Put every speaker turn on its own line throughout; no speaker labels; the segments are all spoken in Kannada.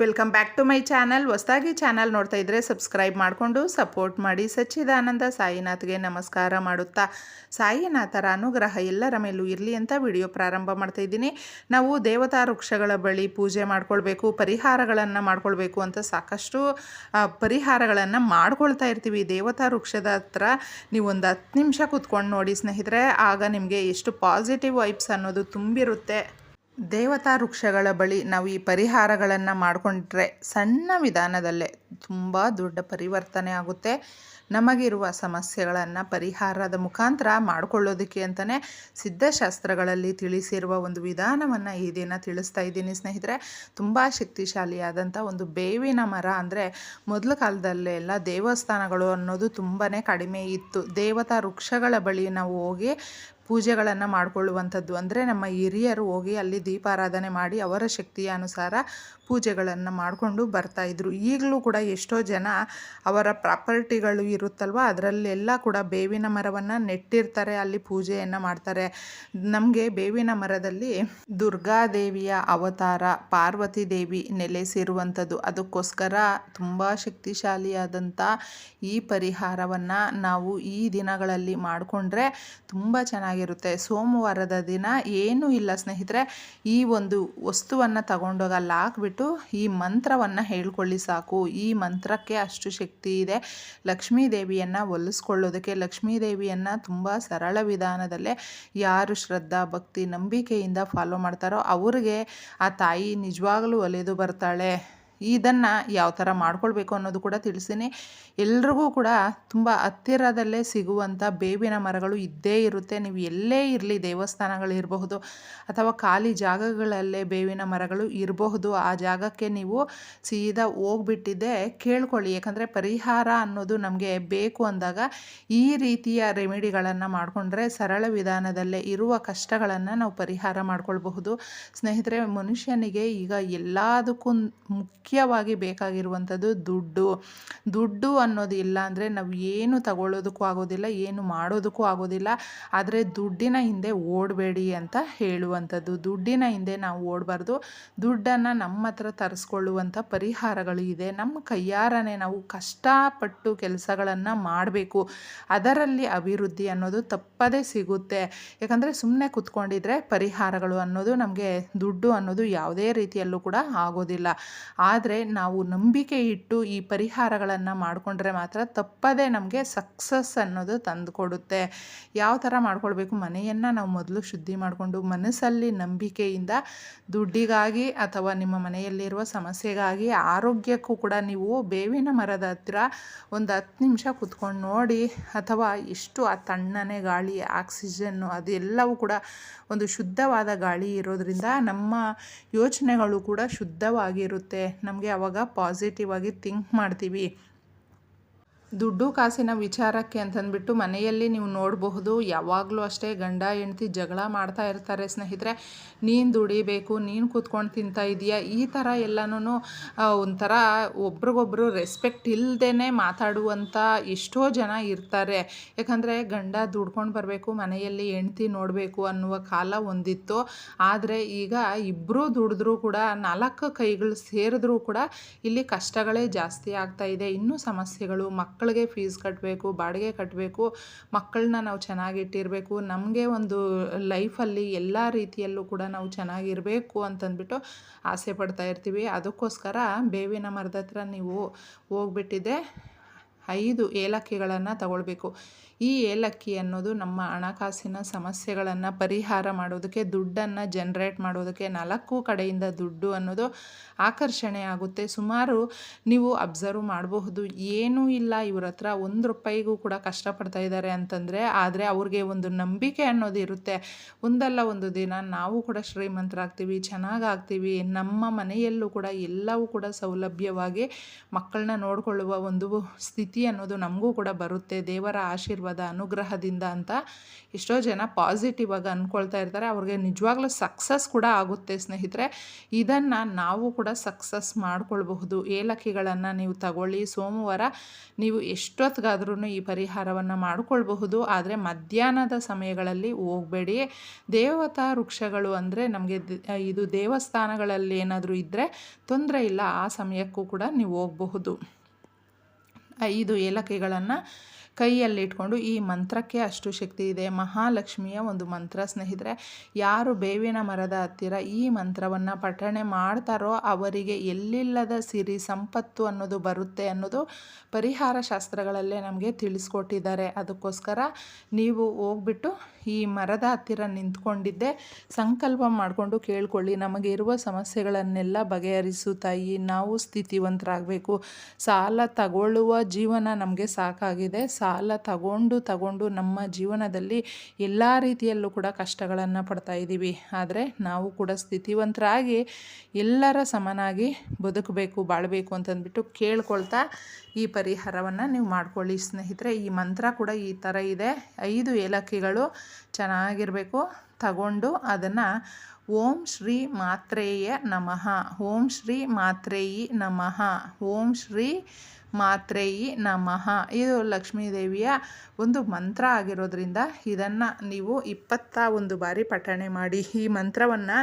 Welcome back to my channel. ಹೊಸದಾಗಿ ಚಾನಲ್ ನೋಡ್ತಾ ಇದ್ದರೆ ಸಬ್ಸ್ಕ್ರೈಬ್ ಮಾಡಿಕೊಂಡು ಸಪೋರ್ಟ್ ಮಾಡಿ. ಸಚ್ಚಿದಾನಂದ ಸಾಯಿನಾಥ್ಗೆ ನಮಸ್ಕಾರ ಮಾಡುತ್ತಾ. ಸಾಯಿನಾಥರ ಅನುಗ್ರಹ ಎಲ್ಲರ ಮೇಲೂ ಇರಲಿ ಅಂತ ವಿಡಿಯೋ ಪ್ರಾರಂಭ ಮಾಡ್ತಾ ಇದ್ದೀನಿ. ನಾವು ದೇವತಾ ವೃಕ್ಷಗಳ ಬಳಿ ಪೂಜೆ ಮಾಡ್ಕೊಳ್ಬೇಕು, ಪರಿಹಾರಗಳನ್ನು ಮಾಡ್ಕೊಳ್ಬೇಕು ಅಂತ ಸಾಕಷ್ಟು ಪರಿಹಾರಗಳನ್ನು ಮಾಡ್ಕೊಳ್ತಾ ಇರ್ತೀವಿ. ದೇವತಾ ವೃಕ್ಷದ ಹತ್ರ ನೀವೊಂದು ಹತ್ತು ನಿಮಿಷ ಕೂತ್ಕೊಂಡು ನೋಡಿ ಸ್ನೇಹಿತರೆ, ಆಗ ನಿಮಗೆ ಎಷ್ಟು ಪಾಸಿಟಿವ್ ವೈಬ್ಸ್ ಅನ್ನೋದು ತುಂಬಿರುತ್ತೆ. ದೇವತಾ ವೃಕ್ಷಗಳ ಬಳಿ ನಾವು ಈ ಪರಿಹಾರಗಳನ್ನು ಮಾಡಿಕೊಂಡ್ರೆ ಸಣ್ಣ ವಿಧಾನದಲ್ಲೇ ತುಂಬ ದೊಡ್ಡ ಪರಿವರ್ತನೆ ಆಗುತ್ತೆ. ನಮಗಿರುವ ಸಮಸ್ಯೆಗಳನ್ನು ಪರಿಹಾರದ ಮುಖಾಂತರ ಮಾಡಿಕೊಳ್ಳೋದಕ್ಕೆ ಅಂತಲೇ ಸಿದ್ಧಶಾಸ್ತ್ರಗಳಲ್ಲಿ ತಿಳಿಸಿರುವ ಒಂದು ವಿಧಾನವನ್ನು ಈ ದಿನ ತಿಳಿಸ್ತಾ ಇದ್ದೀನಿ ಸ್ನೇಹಿತರೆ. ತುಂಬ ಶಕ್ತಿಶಾಲಿಯಾದಂಥ ಒಂದು ಬೇವಿನ ಮರ ಅಂದರೆ ಮೊದಲ ಕಾಲದಲ್ಲೆಲ್ಲ ದೇವಸ್ಥಾನಗಳು ಅನ್ನೋದು ತುಂಬಾ ಕಡಿಮೆ ಇತ್ತು. ದೇವತಾ ವೃಕ್ಷಗಳ ಬಳಿ ನಾವು ಹೋಗಿ ಪೂಜೆಗಳನ್ನು ಮಾಡಿಕೊಳ್ಳುವಂಥದ್ದು. ಅಂದರೆ ನಮ್ಮ ಹಿರಿಯರು ಹೋಗಿ ಅಲ್ಲಿ ದೀಪಾರಾಧನೆ ಮಾಡಿ ಅವರ ಶಕ್ತಿಯ ಅನುಸಾರ ಪೂಜೆಗಳನ್ನು ಮಾಡಿಕೊಂಡು ಬರ್ತಾಯಿದ್ರು ಈಗಲೂ ಕೂಡ ಎಷ್ಟೋ ಜನ ಅವರ ಪ್ರಾಪರ್ಟಿಗಳು ಇರುತ್ತಲ್ವ, ಅದರಲ್ಲೆಲ್ಲ ಕೂಡ ಬೇವಿನ ಮರವನ್ನು ನೆಟ್ಟಿರ್ತಾರೆ, ಅಲ್ಲಿ ಪೂಜೆಯನ್ನು ಮಾಡ್ತಾರೆ. ನಮಗೆ ಬೇವಿನ ಮರದಲ್ಲಿ ದುರ್ಗಾದೇವಿಯ ಅವತಾರ, ಪಾರ್ವತಿ ದೇವಿ ನೆಲೆಸಿರುವಂಥದ್ದು. ಅದಕ್ಕೋಸ್ಕರ ತುಂಬ ಶಕ್ತಿಶಾಲಿಯಾದಂಥ ಈ ಪರಿಹಾರವನ್ನು ನಾವು ಈ ದಿನಗಳಲ್ಲಿ ಮಾಡಿಕೊಂಡ್ರೆ ತುಂಬ ಚೆನ್ನಾಗಿರುತ್ತೆ. ಸೋಮವಾರದ ದಿನ ಏನೂ ಇಲ್ಲ ಸ್ನೇಹಿತರೆ. ಈ ಒಂದು ವಸ್ತುವನ್ನು ತಗೊಂಡೋಗಿ ಅಲ್ಲಿ ಹಾಕ್ಬಿಟ್ಟು ಈ ಮಂತ್ರವನ್ನು ಹೇಳ್ಕೊಳ್ಳಿ ಸಾಕು. ಈ ಮಂತ್ರಕ್ಕೆ ಅಷ್ಟು ಶಕ್ತಿ ಇದೆ. ಲಕ್ಷ್ಮೀ ದೇವಿಯನ್ನು ಒಲಿಸ್ಕೊಳ್ಳೋದಕ್ಕೆ ಲಕ್ಷ್ಮೀ ದೇವಿಯನ್ನು ತುಂಬ ಸರಳ ವಿಧಾನದಲ್ಲೇ ಯಾರು ಶ್ರದ್ಧಾ, ಭಕ್ತಿ, ನಂಬಿಕೆಯಿಂದ ಫಾಲೋ ಮಾಡ್ತಾರೋ ಅವ್ರಿಗೆ ಆ ತಾಯಿ ನಿಜವಾಗ್ಲೂ ಒಲಿದು ಬರ್ತಾಳೆ. ಇದನ್ನು ಯಾವ ಥರ ಮಾಡ್ಕೊಳ್ಬೇಕು ಅನ್ನೋದು ಕೂಡ ತಿಳಿಸ್ತೀನಿ ಎಲ್ರಿಗೂ ಕೂಡ ತುಂಬ ಹತ್ತಿರದಲ್ಲೇ ಸಿಗುವಂಥ ಬೇವಿನ ಮರಗಳು ಇದ್ದೇ ಇರುತ್ತೆ. ನೀವು ಎಲ್ಲೇ ಇರಲಿ ದೇವಸ್ಥಾನಗಳಿರಬಹುದು ಅಥವಾ ಖಾಲಿ ಜಾಗಗಳಲ್ಲೇ ಬೇವಿನ ಮರಗಳು ಇರಬಹುದು, ಆ ಜಾಗಕ್ಕೆ ನೀವು ಸೀದಾ ಹೋಗ್ಬಿಟ್ಟಿದ್ದೆ ಕೇಳ್ಕೊಳ್ಳಿ. ಯಾಕಂದರೆ ಪರಿಹಾರ ಅನ್ನೋದು ನಮಗೆ ಬೇಕು ಅಂದಾಗ ಈ ರೀತಿಯ ರೆಮಿಡಿಗಳನ್ನು ಮಾಡಿಕೊಂಡ್ರೆ ಸರಳ ವಿಧಾನದಲ್ಲೇ ಇರುವ ಕಷ್ಟಗಳನ್ನು ನಾವು ಪರಿಹಾರ ಮಾಡ್ಕೊಳ್ಬಹುದು. ಸ್ನೇಹಿತರೆ, ಮನುಷ್ಯನಿಗೆ ಈಗ ಎಲ್ಲದಕ್ಕೂ ಮುಖ್ಯವಾಗಿ ಬೇಕಾಗಿರುವಂಥದ್ದು ದುಡ್ಡು. ದುಡ್ಡು ಅನ್ನೋದು ಇಲ್ಲ ಅಂದರೆ ನಾವು ಏನು ತಗೊಳ್ಳೋದಕ್ಕೂ ಆಗೋದಿಲ್ಲ, ಏನು ಮಾಡೋದಕ್ಕೂ ಆಗೋದಿಲ್ಲ. ಆದರೆ ದುಡ್ಡಿನ ಹಿಂದೆ ಓಡಬೇಡಿ ಅಂತ ಹೇಳುವಂಥದ್ದು. ದುಡ್ಡಿನ ಹಿಂದೆ ನಾವು ಓಡಬಾರ್ದು. ದುಡ್ಡನ್ನು ನಮ್ಮ ಹತ್ರ ತರಿಸ್ಕೊಳ್ಳುವಂಥ ಪರಿಹಾರಗಳು ಇದೆ. ನಮ್ಮ ಕೈಯಾರನೆ ನಾವು ಕಷ್ಟಪಟ್ಟು ಕೆಲಸಗಳನ್ನು ಮಾಡಬೇಕು. ಅದರಲ್ಲಿ ಅಭಿವೃದ್ಧಿ ಅನ್ನೋದು ತಪ್ಪದೇ ಸಿಗುತ್ತೆ. ಯಾಕಂದರೆ ಸುಮ್ಮನೆ ಕುತ್ಕೊಂಡಿದ್ರೆ ಪರಿಹಾರಗಳು ಅನ್ನೋದು ನಮಗೆ ದುಡ್ಡು ಅನ್ನೋದು ಯಾವುದೇ ರೀತಿಯಲ್ಲೂ ಕೂಡ ಆಗೋದಿಲ್ಲ. ಆದರೆ ನಾವು ನಂಬಿಕೆ ಇಟ್ಟು ಈ ಪರಿಹಾರಗಳನ್ನು ಮಾಡಿಕೊಂಡ್ರೆ ಮಾತ್ರ ತಪ್ಪದೇ ನಮಗೆ ಸಕ್ಸಸ್ ಅನ್ನೋದು ತಂದು ಕೊಡುತ್ತೆ ಯಾವ ಥರ ಮಾಡ್ಕೊಳ್ಬೇಕು? ಮನೆಯನ್ನು ನಾವು ಮೊದಲು ಶುದ್ಧಿ ಮಾಡಿಕೊಂಡು ಮನಸ್ಸಲ್ಲಿ ನಂಬಿಕೆಯಿಂದ ದುಡ್ಡಿಗಾಗಿ ಅಥವಾ ನಿಮ್ಮ ಮನೆಯಲ್ಲಿರುವ ಸಮಸ್ಯೆಗಾಗಿ ಆರೋಗ್ಯಕ್ಕೂ ಕೂಡ ನೀವು ಬೇವಿನ ಮರದ ಹತ್ತಿರ ಒಂದು ಹತ್ತು ನಿಮಿಷ ಕುತ್ಕೊಂಡು ನೋಡಿ ಅಥವಾ ಎಷ್ಟು ಆ ತಣ್ಣನೆ ಗಾಳಿ ಆಕ್ಸಿಜನ್ನು ಅದೆಲ್ಲವೂ ಕೂಡ ಒಂದು ಶುದ್ಧವಾದ ಗಾಳಿ ಇರೋದ್ರಿಂದ ನಮ್ಮ ಯೋಚನೆಗಳು ಕೂಡ ಶುದ್ಧವಾಗಿರುತ್ತೆ. ನಮಗೆ ಅವಾಗ ಪಾಸಿಟಿವ್ ಆಗಿ ಥಿಂಕ್ ಮಾಡ್ತೀವಿ. ದುಡ್ಡು ಕಾಸಿನ ವಿಚಾರಕ್ಕೆ ಅಂತಂದ್ಬಿಟ್ಟು ಮನೆಯಲ್ಲಿ ನೀವು ನೋಡಬಹುದು. ಯಾವಾಗಲೂ ಅಷ್ಟೇ ಗಂಡ, ಹೆಂಡತಿ ಜಗಳ ಮಾಡ್ತಾ ಇರ್ತಾರೆ ಸ್ನೇಹಿತರೆ. ನೀನು ದುಡಿಬೇಕು, ನೀನು ಕೂತ್ಕೊಂಡು ತಿಂತಾ ಇದೆಯಾ? ಈ ಥರ ಎಲ್ಲನೂ ಒಂಥರ ಒಬ್ರಿಗೊಬ್ರು ರೆಸ್ಪೆಕ್ಟ್ ಇಲ್ಲದೇ ಮಾತಾಡುವಂಥ ಎಷ್ಟೋ ಜನ ಇರ್ತಾರೆ. ಯಾಕಂದರೆ ಗಂಡ ದುಡ್ಕೊಂಡು ಬರಬೇಕು, ಮನೆಯಲ್ಲಿ ಹೆಂಡ್ತಿ ನೋಡಬೇಕು ಅನ್ನುವ ಕಾಲ ಒಂದಿತ್ತು. ಆದರೆ ಈಗ ಇಬ್ಬರೂ ದುಡಿದ್ರೂ ಕೂಡ, ನಾಲ್ಕು ಕೈಗಳು ಸೇರಿದ್ರೂ ಕೂಡ ಇಲ್ಲಿ ಕಷ್ಟಗಳೇ ಜಾಸ್ತಿ ಆಗ್ತಾ ಇದೆ. ಇನ್ನೂ ಸಮಸ್ಯೆಗಳು ಮಕ್ಕಳಿಗೆ ಫೀಸ್ ಕಟ್ಟಬೇಕು ಬಾಡಿಗೆ ಕಟ್ಟಬೇಕು ಮಕ್ಕಳನ್ನ ನಾವು ಚೆನ್ನಾಗಿಟ್ಟಿರಬೇಕು, ನಮಗೆ ಒಂದು ಲೈಫಲ್ಲಿ ಎಲ್ಲ ರೀತಿಯಲ್ಲೂ ಕೂಡ ನಾವು ಚೆನ್ನಾಗಿರಬೇಕು ಅಂತಂದ್ಬಿಟ್ಟು ಆಸೆ ಪಡ್ತಾ ಇರ್ತೀವಿ. ಅದಕ್ಕೋಸ್ಕರ ಬೇವಿನ ಮರದ ಹತ್ರ ನೀವು ಹೋಗ್ಬಿಟ್ಟಿದೆ ಐದು ಏಲಕ್ಕಿಗಳನ್ನು ತಗೊಳ್ಬೇಕು. ಈ ಏಲಕ್ಕಿ ಅನ್ನೋದು ನಮ್ಮ ಹಣಕಾಸಿನ ಸಮಸ್ಯೆಗಳನ್ನು ಪರಿಹಾರ ಮಾಡೋದಕ್ಕೆ, ದುಡ್ಡನ್ನು ಜನ್ರೇಟ್ ಮಾಡೋದಕ್ಕೆ, ನಾಲ್ಕು ಕಡೆಯಿಂದ ದುಡ್ಡು ಅನ್ನೋದು ಆಕರ್ಷಣೆ ಆಗುತ್ತೆ. ಸುಮಾರು ನೀವು ಅಬ್ಸರ್ವ್ ಮಾಡಬಹುದು. ಏನೂ ಇಲ್ಲ, ಇವ್ರ ಹತ್ರ ಒಂದು ರೂಪಾಯಿಗೂ ಕೂಡ ಕಷ್ಟಪಡ್ತಾ ಇದ್ದಾರೆ ಅಂತಂದರೆ, ಆದರೆ ಅವ್ರಿಗೆ ಒಂದು ನಂಬಿಕೆ ಅನ್ನೋದು ಇರುತ್ತೆ. ಒಂದಲ್ಲ ಒಂದು ದಿನ ನಾವು ಕೂಡ ಶ್ರೀಮಂತರಾಗ್ತೀವಿ, ಚೆನ್ನಾಗಾಗ್ತೀವಿ, ನಮ್ಮ ಮನೆಯಲ್ಲೂ ಕೂಡ ಎಲ್ಲವೂ ಕೂಡ ಸೌಲಭ್ಯವಾಗಿ ಮಕ್ಕಳನ್ನ ನೋಡಿಕೊಳ್ಳುವ ಒಂದು ಸ್ಥಿತಿ ಅನ್ನೋದು ನಮಗೂ ಕೂಡ ಬರುತ್ತೆ. ದೇವರ ಆಶೀರ್ವಾದ ಅನುಗ್ರಹದಿಂದ ಅಂತ ಎಷ್ಟೋ ಜನ ಪಾಸಿಟಿವ್ ಆಗಿ ಅಂದ್ಕೊಳ್ತಾ ಇರ್ತಾರೆ. ಅವ್ರಿಗೆ ನಿಜವಾಗ್ಲೂ ಸಕ್ಸಸ್ ಕೂಡ ಆಗುತ್ತೆ ಸ್ನೇಹಿತರೆ. ಇದನ್ನು ನಾವು ಕೂಡ ಸಕ್ಸಸ್ ಮಾಡಿಕೊಳ್ಬಹುದು. ಏಲಕ್ಕಿಗಳನ್ನು ನೀವು ತಗೊಳ್ಳಿ. ಸೋಮವಾರ ನೀವು ಎಷ್ಟೊತ್ತಿಗಾದ್ರೂ ಈ ಪರಿಹಾರವನ್ನು ಮಾಡಿಕೊಳ್ಬಹುದು. ಆದರೆ ಮಧ್ಯಾಹ್ನದ ಸಮಯಗಳಲ್ಲಿ ಹೋಗಬೇಡಿ. ದೇವತಾ ವೃಕ್ಷಗಳು ಅಂದರೆ ನಮಗೆ ಇದು ದೇವಸ್ಥಾನಗಳಲ್ಲಿ ಏನಾದರೂ ಇದ್ದರೆ ತೊಂದರೆ ಇಲ್ಲ. ಆ ಸಮಯಕ್ಕೂ ಕೂಡ ನೀವು ಹೋಗಬಹುದು. ಐದು ಏಲಕ್ಕಿಗಳನ್ನು ಕೈಯಲ್ಲಿ ಇಟ್ಕೊಂಡು ಈ ಮಂತ್ರಕ್ಕೆ ಅಷ್ಟು ಶಕ್ತಿ ಇದೆ. ಮಹಾಲಕ್ಷ್ಮಿಯ ಒಂದು ಮಂತ್ರ. ಸ್ನೇಹಿತರೆ, ಯಾರು ಬೇವಿನ ಮರದ ಹತ್ತಿರ ಈ ಮಂತ್ರವನ್ನು ಪಠಣೆ ಮಾಡ್ತಾರೋ ಅವರಿಗೆ ಎಲ್ಲಿಲ್ಲದ ಸಿರಿ ಸಂಪತ್ತು ಅನ್ನೋದು ಬರುತ್ತೆ ಅನ್ನೋದು ಪರಿಹಾರ ಶಾಸ್ತ್ರಗಳಲ್ಲೇ ನಮಗೆ ತಿಳಿಸ್ಕೊಟ್ಟಿದ್ದಾರೆ. ಅದಕ್ಕೋಸ್ಕರ ನೀವು ಹೋಗ್ಬಿಟ್ಟು ಈ ಮರದ ಹತ್ತಿರ ನಿಂತ್ಕೊಂಡಿದ್ದೆ. ಸಂಕಲ್ಪ ಮಾಡಿಕೊಂಡು ಕೇಳ್ಕೊಳ್ಳಿ, ನಮಗೆ ಇರುವ ಸಮಸ್ಯೆಗಳನ್ನೆಲ್ಲ ಬಗೆಹರಿಸು ತಾಯಿ. ನಾವು ಸ್ಥಿತಿವಂತರಾಗಬೇಕು. ಸಾಲ ತಗೊಳ್ಳುವ ಜೀವನ ನಮಗೆ ಸಾಕಾಗಿದೆ. ಸಾಲ ತಗೊಂಡು ತಗೊಂಡು ನಮ್ಮ ಜೀವನದಲ್ಲಿ ಎಲ್ಲ ರೀತಿಯಲ್ಲೂ ಕೂಡ ಕಷ್ಟಗಳನ್ನು ಪಡ್ತಾ ಇದ್ದೀವಿ. ಆದರೆ ನಾವು ಕೂಡ ಸ್ಥಿತಿವಂತರಾಗಿ ಎಲ್ಲರ ಸಮನಾಗಿ ಬದುಕಬೇಕು, ಬಾಳಬೇಕು ಅಂತಂದ್ಬಿಟ್ಟು ಕೇಳ್ಕೊಳ್ತಾ ಈ ಪರಿಹಾರವನ್ನು ನೀವು ಮಾಡ್ಕೊಳ್ಳಿ. ಸ್ನೇಹಿತರೆ, ಈ ಮಂತ್ರ ಕೂಡ ಈ ಥರ ಇದೆ. ಐದು ಏಲಕ್ಕಿಗಳು ಚೆನ್ನಾಗಿರಬೇಕು. ತಗೊಂಡು ಅದನ್ನು ಓಂ ಶ್ರೀ ಮಾತ್ರೇಯ ನಮಃ. ಓಂ ಶ್ರೀ ಮಾತ್ರೇಯಿ ನಮಃ. ಓಂ ಶ್ರೀ ಮಾತ್ರೇಯಿ ನಮಃ. ಇದು ಲಕ್ಷ್ಮೀ ದೇವಿಯ ಒಂದು ಮಂತ್ರ ಆಗಿರೋದ್ರಿಂದ ಇದನ್ನು ನೀವು ಇಪ್ಪತ್ತ ಒಂದು ಬಾರಿ ಪಠಣೆ ಮಾಡಿ. ಈ ಮಂತ್ರವನ್ನು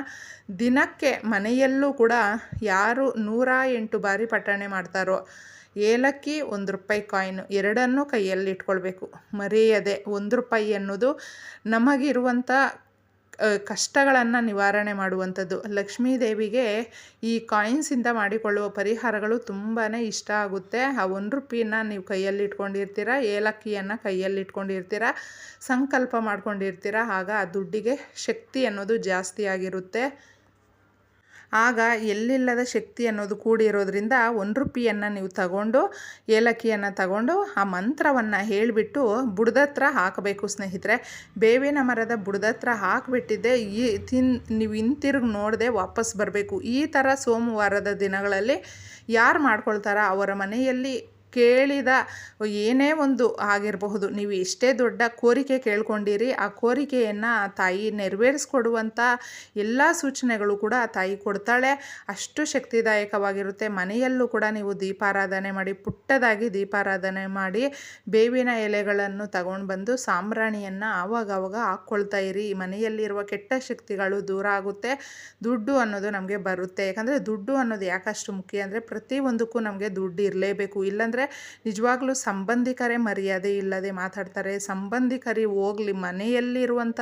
ದಿನಕ್ಕೆ ಮನೆಯಲ್ಲೂ ಕೂಡ ಯಾರು ನೂರ ಎಂಟು ಬಾರಿ ಪಠಣೆ ಮಾಡ್ತಾರೋ ಏಲಕ್ಕಿ ಒಂದು ರೂಪಾಯಿ ಕಾಯಿನು ಎರಡನ್ನೂ ಕೈಯಲ್ಲಿ ಇಟ್ಕೊಳ್ಬೇಕು. ಮರೆಯದೆ ಒಂದು ರೂಪಾಯಿ ಅನ್ನೋದು ನಮಗಿರುವಂಥ ಕಷ್ಟಗಳನ್ನು ನಿವಾರಣೆ ಮಾಡುವಂಥದ್ದು. ಲಕ್ಷ್ಮೀ ದೇವಿಗೆ ಈ ಕಾಯಿನ್ಸಿಂದ ಮಾಡಿಕೊಳ್ಳುವ ಪರಿಹಾರಗಳು ತುಂಬಾ ಇಷ್ಟ ಆಗುತ್ತೆ. ಆ ಒಂದು ರೂಪಾಯಿನ ನೀವು ಕೈಯಲ್ಲಿ ಇಟ್ಕೊಂಡಿರ್ತೀರ, ಏಲಕ್ಕಿಯನ್ನು ಕೈಯಲ್ಲಿ ಇಟ್ಕೊಂಡಿರ್ತೀರ, ಸಂಕಲ್ಪ ಮಾಡ್ಕೊಂಡಿರ್ತೀರ, ಆಗ ಆ ದುಡ್ಡಿಗೆ ಶಕ್ತಿ ಅನ್ನೋದು ಜಾಸ್ತಿ ಆಗಿರುತ್ತೆ. ಆಗ ಎಲ್ಲಿಲ್ಲದ ಶಕ್ತಿ ಅನ್ನೋದು ಕೂಡಿರೋದ್ರಿಂದ ಒಂದು ರುಪಿಯನ್ನು ನೀವು ತಗೊಂಡು, ಏಲಕ್ಕಿಯನ್ನು ತಗೊಂಡು ಆ ಮಂತ್ರವನ್ನು ಹೇಳಿಬಿಟ್ಟು ಬುಡದತ್ರ ಹಾಕಬೇಕು ಸ್ನೇಹಿತರೆ. ಬೇವಿನ ಮರದ ಬುಡದತ್ರ ಹಾಕಿಬಿಟ್ಟಿದ್ದೆ. ಈ ತಿನ್, ನೀವು ಹಿಂತಿರುಗಿ ನೋಡದೆ ವಾಪಸ್ ಬರಬೇಕು. ಈ ಥರ ಸೋಮವಾರದ ದಿನಗಳಲ್ಲಿ ಯಾರು ಮಾಡ್ಕೊಳ್ತಾರ? ಅವರ ಮನೆಯಲ್ಲಿ ಕೇಳಿದ ಏನೇ ಒಂದು ಆಗಿರಬಹುದು, ನೀವು ಎಷ್ಟೇ ದೊಡ್ಡ ಕೋರಿಕೆ ಕೇಳ್ಕೊಂಡಿರಿ, ಆ ಕೋರಿಕೆಯನ್ನು ತಾಯಿ ನೆರವೇರಿಸ್ಕೊಡುವಂಥ ಎಲ್ಲ ಸೂಚನೆಗಳು ಕೂಡ ತಾಯಿ ಕೊಡ್ತಾಳೆ. ಅಷ್ಟು ಶಕ್ತಿದಾಯಕವಾಗಿರುತ್ತೆ. ಮನೆಯಲ್ಲೂ ಕೂಡ ನೀವು ದೀಪಾರಾಧನೆ ಮಾಡಿ, ಪುಟ್ಟದಾಗಿ ದೀಪಾರಾಧನೆ ಮಾಡಿ, ಬೇವಿನ ಎಲೆಗಳನ್ನು ತಗೊಂಡು ಬಂದು ಸಾಂಬ್ರಾಣಿಯನ್ನು ಆವಾಗವಾಗ ಹಾಕ್ಕೊಳ್ತಾ ಇರಿ. ಮನೆಯಲ್ಲಿರುವ ಕೆಟ್ಟ ಶಕ್ತಿಗಳು ದೂರ ಆಗುತ್ತೆ. ದುಡ್ಡು ಅನ್ನೋದು ನಮಗೆ ಬರುತ್ತೆ. ಯಾಕಂದರೆ ದುಡ್ಡು ಅನ್ನೋದು ಯಾಕಷ್ಟು ಮುಖ್ಯ ಅಂದರೆ ಪ್ರತಿಯೊಂದಕ್ಕೂ ನಮಗೆ ದುಡ್ಡು ಇರಲೇಬೇಕು. ಇಲ್ಲಾಂದರೆ ನಿಜವಾಗ್ಲೂ ಸಂಬಂಧಿಕರೇ ಮರ್ಯಾದೆ ಇಲ್ಲದೆ ಮಾತಾಡ್ತಾರೆ. ಸಂಬಂಧಿಕರಿಗೆ ಹೋಗಲಿ, ಮನೆಯಲ್ಲಿರುವಂಥ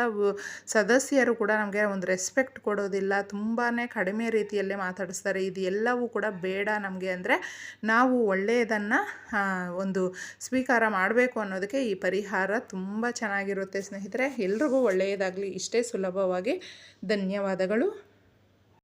ಸದಸ್ಯರು ಕೂಡ ನಮಗೆ ಒಂದು ರೆಸ್ಪೆಕ್ಟ್ ಕೊಡೋದಿಲ್ಲ. ತುಂಬಾ ಕಡಿಮೆ ರೀತಿಯಲ್ಲೇ ಮಾತಾಡಿಸ್ತಾರೆ. ಇದು ಎಲ್ಲವೂ ಕೂಡ ಬೇಡ ನಮಗೆ ಅಂದರೆ ನಾವು ಒಳ್ಳೆಯದನ್ನು ಒಂದು ಸ್ವೀಕಾರ ಮಾಡಬೇಕು ಅನ್ನೋದಕ್ಕೆ ಈ ಪರಿಹಾರ ತುಂಬ ಚೆನ್ನಾಗಿರುತ್ತೆ ಸ್ನೇಹಿತರೆ. ಎಲ್ರಿಗೂ ಒಳ್ಳೆಯದಾಗಲಿ. ಇಷ್ಟೇ ಸುಲಭವಾಗಿ. ಧನ್ಯವಾದಗಳು.